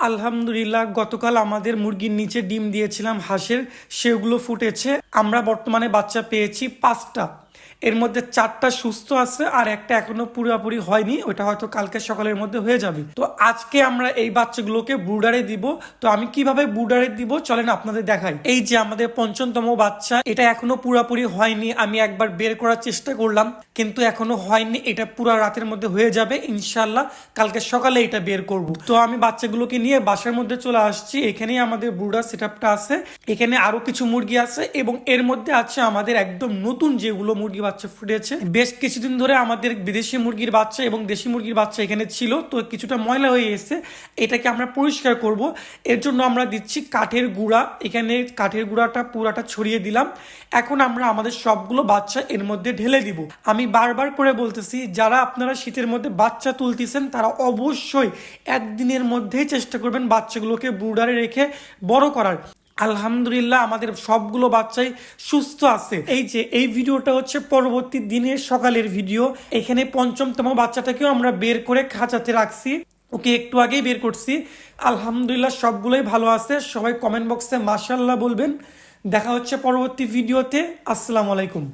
আলহামদুলিল্লাহ, গতকাল আমাদের মুরগির নিচে ডিম দিয়েছিলাম, হাঁসের, সেগুলো ফুটেছে। আমরা বর্তমানে বাচ্চা পেয়েছি পাঁচটা। এর মধ্যে চারটা সুস্থ আছে আর একটা এখনও পুরোপুরি হয়নি, ওটা হয়তো কালকে সকালের মধ্যে হয়ে যাবে। তো আজকে আমরা এই বাচ্চাগুলোকে বুডারে দিব। তো আমি কীভাবে বুডারে দিব, চলেন আপনাদের দেখাই। এই যে আমাদের পঞ্চমতম বাচ্চা, এটা এখনও পুরোপুরি হয়নি, আমি একবার বের করার চেষ্টা করলাম, কিন্তু এখনও হয়নি, এটা পুরো রাতের মধ্যে হয়ে যাবে ইনশাল্লাহ কালকে সকালে এটা বের করব। তো আমি বাচ্চাগুলোকে নিয়ে বাসার মধ্যে চলে আসছি, এখানেই আমাদের বুডার সেট আছে, এখানে আরও কিছু মুরগি আছে, এবং এর মধ্যে আছে আমাদের একদম নতুন যেগুলো মুরগি বাচ্চা ফুটেছে। বেশ কিছুদিন ধরে আমাদের বিদেশি মুরগির বাচ্চা এবং দেশি মুরগির বাচ্চা এখানে ছিল, তো কিছুটা ময়লা হয়ে এসেছে এটাকে আমরা পরিষ্কার করব। এর জন্য আমরা দিচ্ছি কাঠের গুঁড়া। এখানে কাঠের গুঁড়াটা পুরাটা ছড়িয়ে দিলাম। এখন আমরা আমাদের সবগুলো বাচ্চা এর মধ্যে ঢেলে দিব। আমি বারবার করে বলতেছি, যারা আপনারা শীতের মধ্যে বাচ্চা তুলতেছেন, তারা অবশ্যই একদিনের মধ্যেই চেষ্টা করবেন বাচ্চাগুলোকে বুড়ারে রেখে বড় করার। আলহামদুলিল্লাহ আমাদের সবগুলো বাচ্চাই সুস্থ আছে। এই যে, এই ভিডিওটা হচ্ছে পরবর্তী দিনের সকালের ভিডিও। এখানে পঞ্চমতম বাচ্চাটাকেও আমরা বের করে খাঁচাতে রাখছি। ওকে একটু আগেই বের করছি। আলহামদুলিল্লাহ সবগুলোই ভালো আছে। সবাই কমেন্ট বক্সে মাসাল্লাহ বলবেন। দেখা হচ্ছে পরবর্তী ভিডিওতে। আসসালামু আলাইকুম।